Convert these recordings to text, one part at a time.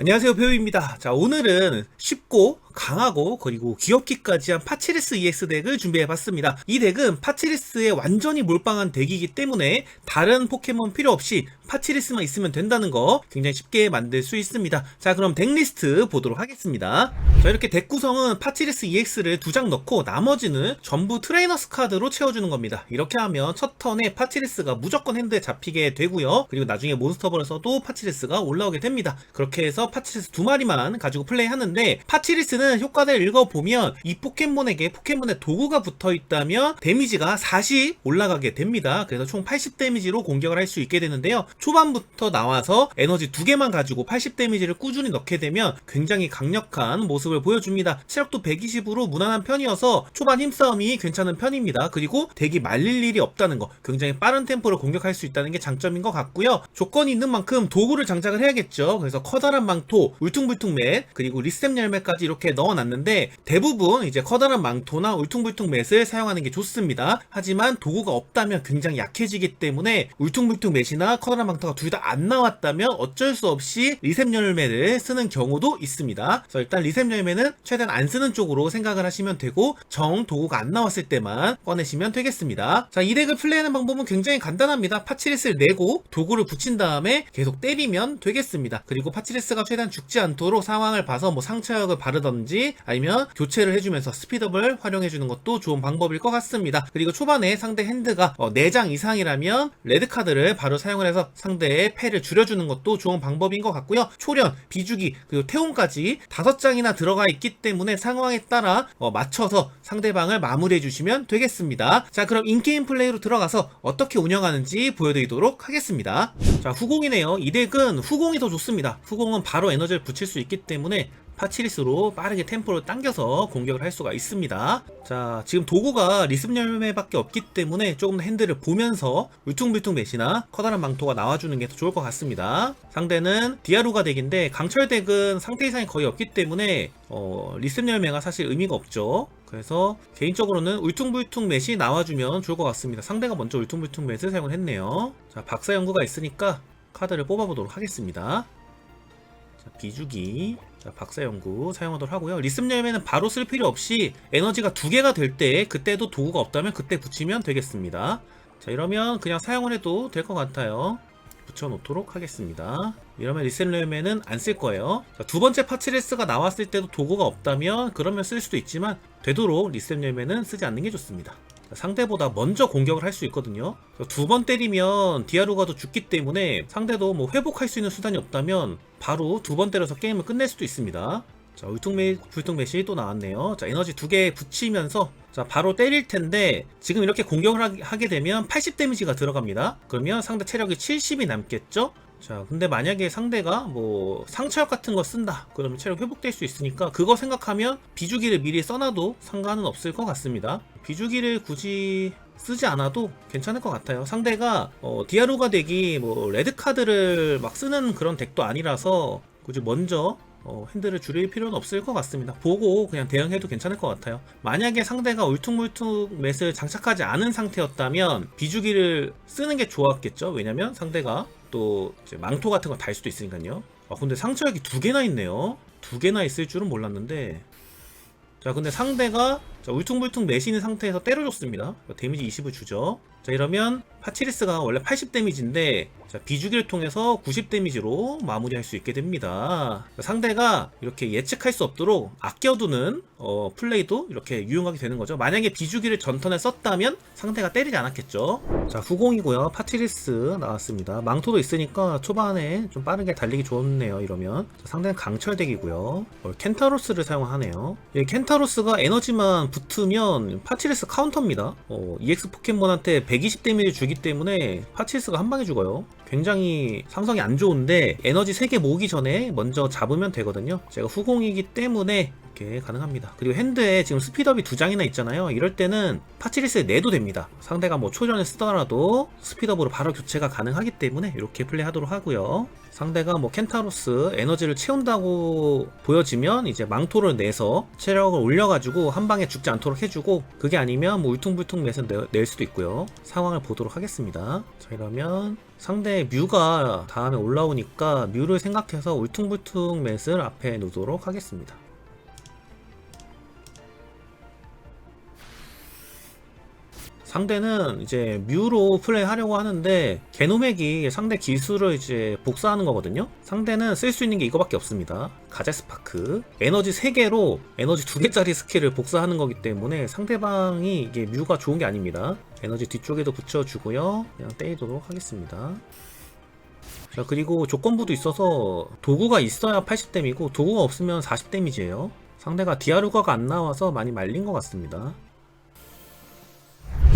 안녕하세요 배우입니다. 자 오늘은 쉽고 강하고 그리고 귀엽기까지 한 파치리스 EX 덱을 준비해봤습니다. 이 덱은 파치리스에 완전히 몰빵한 덱이기 때문에 다른 포켓몬 필요 없이 파치리스만 있으면 된다는 거 굉장히 쉽게 만들 수 있습니다. 자 그럼 덱 리스트 보도록 하겠습니다. 자 이렇게 덱 구성은 파치리스 EX를 두 장 넣고 나머지는 전부 트레이너스 카드로 채워주는 겁니다. 이렇게 하면 첫 턴에 파치리스가 무조건 핸드에 잡히게 되고요. 그리고 나중에 몬스터볼을 써도 파치리스가 올라오게 됩니다. 그렇게 해서 파치리스 두 마리만 가지고 플레이하는데 파치리스는 효과를 읽어보면 이 포켓몬에게 포켓몬의 도구가 붙어 있다면 데미지가 40 올라가게 됩니다. 그래서 총 80 데미지로 공격을 할 수 있게 되는데요. 초반부터 나와서 에너지 두 개만 가지고 80 데미지를 꾸준히 넣게 되면 굉장히 강력한 모습을 보여줍니다. 체력도 120으로 무난한 편이어서 초반 힘싸움이 괜찮은 편입니다. 그리고 덱이 말릴 일이 없다는 거 굉장히 빠른 템포로 공격할 수 있다는 게 장점인 것 같고요. 조건이 있는 만큼 도구를 장착을 해야겠죠. 그래서 커다란 망토, 울퉁불퉁 맷, 그리고 리스템 열매까지 이렇게 넣어놨는데 대부분 이제 커다란 망토나 울퉁불퉁 맷을 사용하는 게 좋습니다. 하지만 도구가 없다면 굉장히 약해지기 때문에 울퉁불퉁 맷이나 커다란 망토가 둘 다 안 나왔다면 어쩔 수 없이 리셈 열매를 쓰는 경우도 있습니다. 그래서 일단 리셈 열매는 최대한 안 쓰는 쪽으로 생각을 하시면 되고 정 도구가 안 나왔을 때만 꺼내시면 되겠습니다. 자, 이 덱을 플레이하는 방법은 굉장히 간단합니다. 파치리스를 내고 도구를 붙인 다음에 계속 때리면 되겠습니다. 그리고 파치리스가 최대한 죽지 않도록 상황을 봐서 뭐 상처약을 바르던 지 아니면 교체를 해주면서 스피드업을 활용해주는 것도 좋은 방법일 것 같습니다. 그리고 초반에 상대 핸드가 어, 4장 이상이라면 레드카드를 바로 사용을 해서 상대의 패를 줄여주는 것도 좋은 방법인 것 같고요. 초련, 비주기, 그리고 태움까지 5장이나 들어가 있기 때문에 상황에 따라 어, 맞춰서 상대방을 마무리해 주시면 되겠습니다. 자, 그럼 인게임 플레이로 들어가서 어떻게 운영하는지 보여드리도록 하겠습니다. 자, 후공이네요. 이 덱은 후공이 더 좋습니다. 후공은 바로 에너지를 붙일 수 있기 때문에 파치리스로 빠르게 템포를 당겨서 공격을 할 수가 있습니다. 자, 지금 도구가 리습 열매밖에 없기 때문에 조금 더 핸들을 보면서 울퉁불퉁 맷이나 커다란 망토가 나와주는 게 더 좋을 것 같습니다. 상대는 디아루가 덱인데 강철 덱은 상태 이상이 거의 없기 때문에 어, 리습 열매가 사실 의미가 없죠. 그래서 개인적으로는 울퉁불퉁 맷이 나와주면 좋을 것 같습니다. 상대가 먼저 울퉁불퉁 맷을 사용을 했네요. 자, 박사 연구가 있으니까 카드를 뽑아보도록 하겠습니다. 자, 비주기. 자, 박사 연구 사용하도록 하고요. 리슴 열매는 바로 쓸 필요 없이 에너지가 두 개가 될 때 그때도 도구가 없다면 그때 붙이면 되겠습니다. 자, 이러면 그냥 사용을 해도 될 것 같아요. 붙여놓도록 하겠습니다. 이러면 열매는 안 쓸 거예요. 자, 두 번째 파치레스가 나왔을 때도 도구가 없다면 그러면 쓸 수도 있지만 되도록 열매는 쓰지 않는 게 좋습니다. 자, 상대보다 먼저 공격을 할 수 있거든요. 두 번 때리면 디아루가도 죽기 때문에 상대도 뭐 회복할 수 있는 수단이 없다면 바로 두 번 때려서 게임을 끝낼 수도 있습니다. 자, 울퉁메, 불퉁메시 또 나왔네요. 자, 에너지 두 개 붙이면서 자, 바로 때릴 텐데 지금 이렇게 공격을 하- 하게 되면 80 데미지가 들어갑니다. 그러면 상대 체력이 70이 남겠죠? 자, 근데 만약에 상대가 뭐 상처약 같은 거 쓴다. 그러면 체력 회복될 수 있으니까 그거 생각하면 비주기를 미리 써놔도 상관은 없을 것 같습니다. 비주기를 굳이 쓰지 않아도 괜찮을 것 같아요. 상대가 어, 디아루가 덱이 뭐 레드 카드를 막 쓰는 그런 덱도 아니라서 굳이 먼저 어, 핸들을 줄일 필요는 없을 것 같습니다. 보고 그냥 대응해도 괜찮을 것 같아요. 만약에 상대가 울퉁불퉁 맷을 장착하지 않은 상태였다면 비주기를 쓰는 게 좋았겠죠. 왜냐면 상대가 또 망토 같은 거 달 수도 있으니까요. 아 근데 상처약이 두 개나 있네요. 두 개나 있을 줄은 몰랐는데. 자 근데 상대가 자, 울퉁불퉁 매시는 상태에서 때려줬습니다. 데미지 20을 주죠. 자 이러면 파치리스가 원래 80 데미지인데 자, 비주기를 통해서 90 데미지로 마무리할 수 있게 됩니다. 자, 상대가 이렇게 예측할 수 없도록 아껴두는 어, 플레이도 이렇게 유용하게 되는 거죠. 만약에 비주기를 전턴에 썼다면 상대가 때리지 않았겠죠. 자 후공이고요. 파치리스 나왔습니다. 망토도 있으니까 초반에 좀 빠르게 달리기 좋네요. 이러면 자, 상대는 강철덱이고요. 어, 켄타로스를 사용하네요. 이 켄타로스가 에너지만 붙으면 파치리스 카운터입니다. 어, EX 포켓몬한테 120 데미지 주기 때문에 파치리스가 한 방에 죽어요. 굉장히 상성이 안 좋은데 에너지 3개 모으기 전에 먼저 잡으면 되거든요. 제가 후공이기 때문에 이렇게 가능합니다. 그리고 핸드에 지금 스피드업이 두 장이나 있잖아요. 이럴 때는 파치리스에 내도 됩니다. 상대가 뭐 초전에 쓰더라도 스피드업으로 바로 교체가 가능하기 때문에 이렇게 플레이하도록 하고요. 상대가 뭐 켄타로스 에너지를 채운다고 보여지면 이제 망토를 내서 체력을 올려가지고 한 방에 죽지 않도록 해주고 그게 아니면 뭐 울퉁불퉁 맷을 내- 낼 수도 있고요. 상황을 보도록 하겠습니다. 자 이러면 상대 뮤가 다음에 올라오니까 뮤를 생각해서 울퉁불퉁 맷을 앞에 놓도록 하겠습니다. 상대는 이제 뮤로 플레이하려고 하는데 게노맥이 상대 기술을 이제 복사하는 거거든요. 상대는 쓸 수 있는 게 이거밖에 없습니다. 가제 스파크 에너지 3개로 에너지 2개짜리 스킬을 복사하는 거기 때문에 상대방이 이게 뮤가 좋은 게 아닙니다. 에너지 뒤쪽에도 붙여주고요. 그냥 때리도록 하겠습니다. 자 그리고 조건부도 있어서 도구가 있어야 80데미고 도구가 없으면 40데미지예요. 상대가 디아루가가 안 나와서 많이 말린 것 같습니다.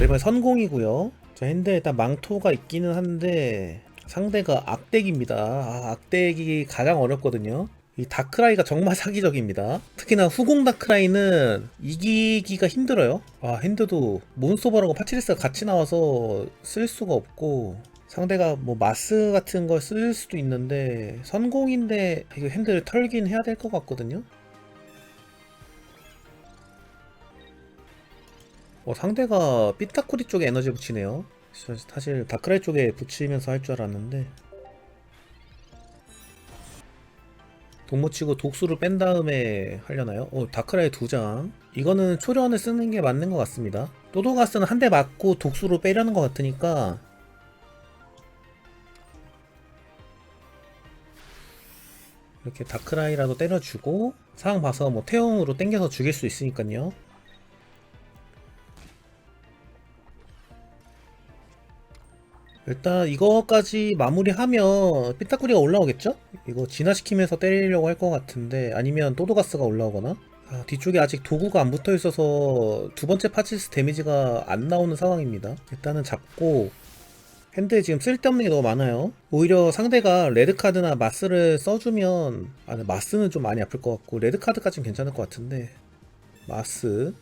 자, 이번에 선공이고요. 자, 핸드에 일단 망토가 있기는 한데 상대가 악덱입니다. 아, 악덱이 가장 어렵거든요. 이 다크라이가 정말 사기적입니다. 특히나 후공 다크라이는 이기기가 힘들어요. 아, 핸드도 몬스터버라고 파티리스가 같이 나와서 쓸 수가 없고 상대가 뭐 마스 같은 걸 쓸 수도 있는데 선공인데 이거 핸드를 털긴 해야 될 것 같거든요. 어, 상대가 삐딱구리 쪽에 에너지 붙이네요. 사- 사실 다크라이 쪽에 붙이면서 할 줄 알았는데 동무치고 독수를 뺀 다음에 하려나요? 어, 다크라이 두 장. 이거는 초련을 쓰는 게 맞는 것 같습니다. 또도가스는 한 대 맞고 독수로 빼려는 것 같으니까 이렇게 다크라이라도 때려주고 상황 봐서 뭐 태용으로 땡겨서 죽일 수 있으니까요. 일단 이거까지 마무리하면 삐딱구리가 올라오겠죠? 이거 진화시키면서 때리려고 할 것 같은데 아니면 또도가스가 올라오거나 아, 뒤쪽에 아직 도구가 안 붙어 있어서 두 번째 파치스 데미지가 안 나오는 상황입니다. 일단은 잡고 핸드에 지금 쓸데없는 게 너무 많아요. 오히려 상대가 레드카드나 마스를 써주면 아 마스는 좀 많이 아플 것 같고 레드카드까지는 괜찮을 것 같은데 마스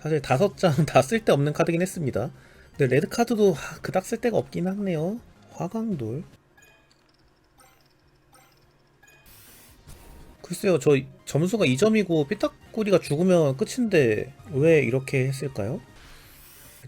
사실 다섯 장 다 쓸데없는 카드긴 했습니다. 근데 레드카드도 하, 그닥 쓸 데가 없긴 하네요. 화강돌. 글쎄요, 저 점수가 2점이고 삐딱구리가 죽으면 끝인데 왜 이렇게 했을까요?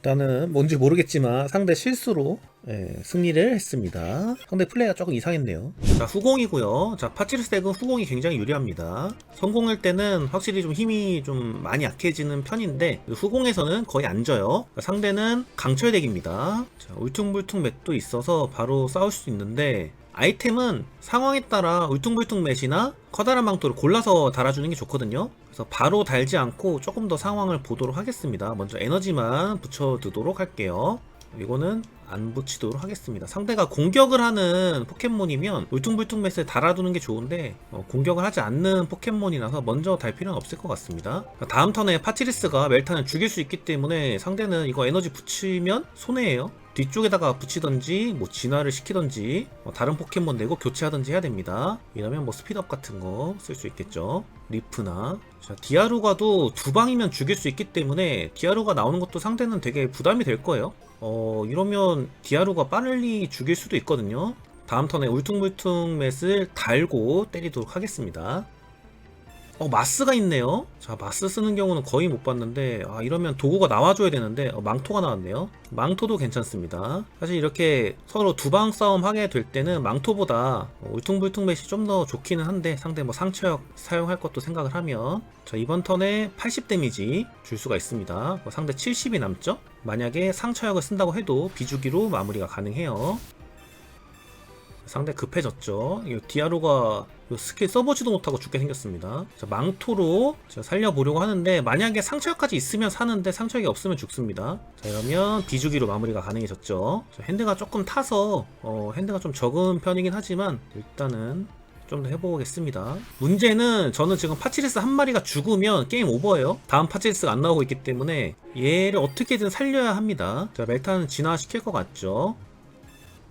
일단은 뭔지 모르겠지만 상대 실수로 예, 승리를 했습니다. 상대 플레이가 조금 이상했네요. 자, 후공이고요. 자, 파치르스 덱은 후공이 굉장히 유리합니다. 성공할 때는 확실히 좀 힘이 좀 많이 약해지는 편인데 후공에서는 거의 안 져요. 상대는 강철 덱입니다. 자, 울퉁불퉁 맷도 있어서 바로 싸울 수 있는데 아이템은 상황에 따라 울퉁불퉁 맷이나 커다란 망토를 골라서 달아주는 게 좋거든요. 그래서 바로 달지 않고 조금 더 상황을 보도록 하겠습니다. 먼저 에너지만 붙여두도록 할게요. 이거는 안 붙이도록 하겠습니다. 상대가 공격을 하는 포켓몬이면 울퉁불퉁 맷을 달아두는 게 좋은데 어, 공격을 하지 않는 포켓몬이라서 먼저 달 필요는 없을 것 같습니다. 다음 턴에 파치리스가 멜탄을 죽일 수 있기 때문에 상대는 이거 에너지 붙이면 손해예요. 뒤쪽에다가 붙이던지 뭐 진화를 시키던지 뭐 다른 포켓몬 내고 교체하던지 해야 됩니다. 이러면 뭐 스피드업 같은 거 쓸 수 있겠죠. 리프나 자 디아루가도 두 방이면 죽일 수 있기 때문에 디아루가 나오는 것도 상대는 되게 부담이 될 거예요. 어 이러면 디아루가 빨리 죽일 수도 있거든요. 다음 턴에 울퉁불퉁 맷을 달고 때리도록 하겠습니다. 어 마스가 있네요. 자 마스 쓰는 경우는 거의 못 봤는데 아 이러면 도구가 나와줘야 되는데 어, 망토가 나왔네요. 망토도 괜찮습니다. 사실 이렇게 서로 두 방 싸움 하게 될 때는 망토보다 어, 울퉁불퉁 맷이 좀 더 좋기는 한데 상대 뭐 상처역 사용할 것도 생각을 하면 자 이번 턴에 80 데미지 줄 수가 있습니다. 뭐 상대 70이 남죠? 만약에 상처역을 쓴다고 해도 비주기로 마무리가 가능해요. 상대 급해졌죠. 이 디아로가 이 스킬 써보지도 못하고 죽게 생겼습니다. 자, 망토로 살려보려고 하는데 만약에 상처역까지 있으면 사는데 상처역이 없으면 죽습니다. 자 이러면 비주기로 마무리가 가능해졌죠. 자, 핸드가 조금 타서 어, 핸드가 좀 적은 편이긴 하지만 일단은 좀 더 해보겠습니다. 문제는 저는 지금 파치리스 한 마리가 죽으면 게임 오버예요. 다음 파치리스가 안 나오고 있기 때문에 얘를 어떻게든 살려야 합니다. 자 멜탄은 진화시킬 것 같죠.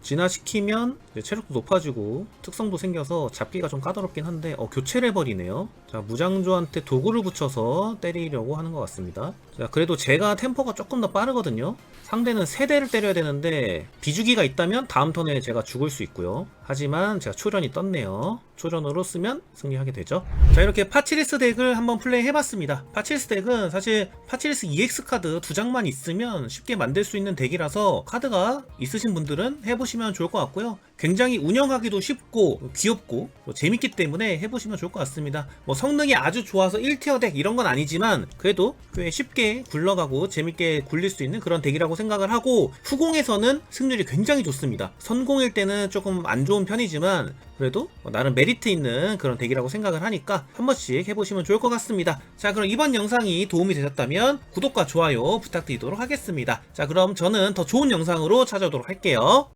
진화시키면 체력도 높아지고 특성도 생겨서 잡기가 좀 까다롭긴 한데 어, 교체를 해버리네요. 자 무장조한테 도구를 붙여서 때리려고 하는 것 같습니다. 자 그래도 제가 템포가 조금 더 빠르거든요. 상대는 세 대를 때려야 되는데 비주기가 있다면 다음 턴에 제가 죽을 수 있고요. 하지만 제가 초련이 떴네요. 초련으로 쓰면 승리하게 되죠. 자 이렇게 파치리스 덱을 한번 플레이 해봤습니다. 파치리스 덱은 사실 파치리스 EX 카드 두 장만 있으면 쉽게 만들 수 있는 덱이라서 카드가 있으신 분들은 해보시면 좋을 것 같고요. 굉장히 운영하기도 쉽고 귀엽고 또 재밌기 때문에 해보시면 좋을 것 같습니다. 뭐 성능이 아주 좋아서 1티어 덱 이런 건 아니지만 그래도 꽤 쉽게 굴러가고 재밌게 굴릴 수 있는 그런 덱이라고 생각을 하고 후공에서는 승률이 굉장히 좋습니다. 선공일 때는 조금 안 좋은 편이지만 그래도 뭐 나름 메리트 있는 그런 덱이라고 생각을 하니까 한 번씩 해보시면 좋을 것 같습니다. 자 그럼 이번 영상이 도움이 되셨다면 구독과 좋아요 부탁드리도록 하겠습니다. 자 그럼 저는 더 좋은 영상으로 찾아오도록 할게요.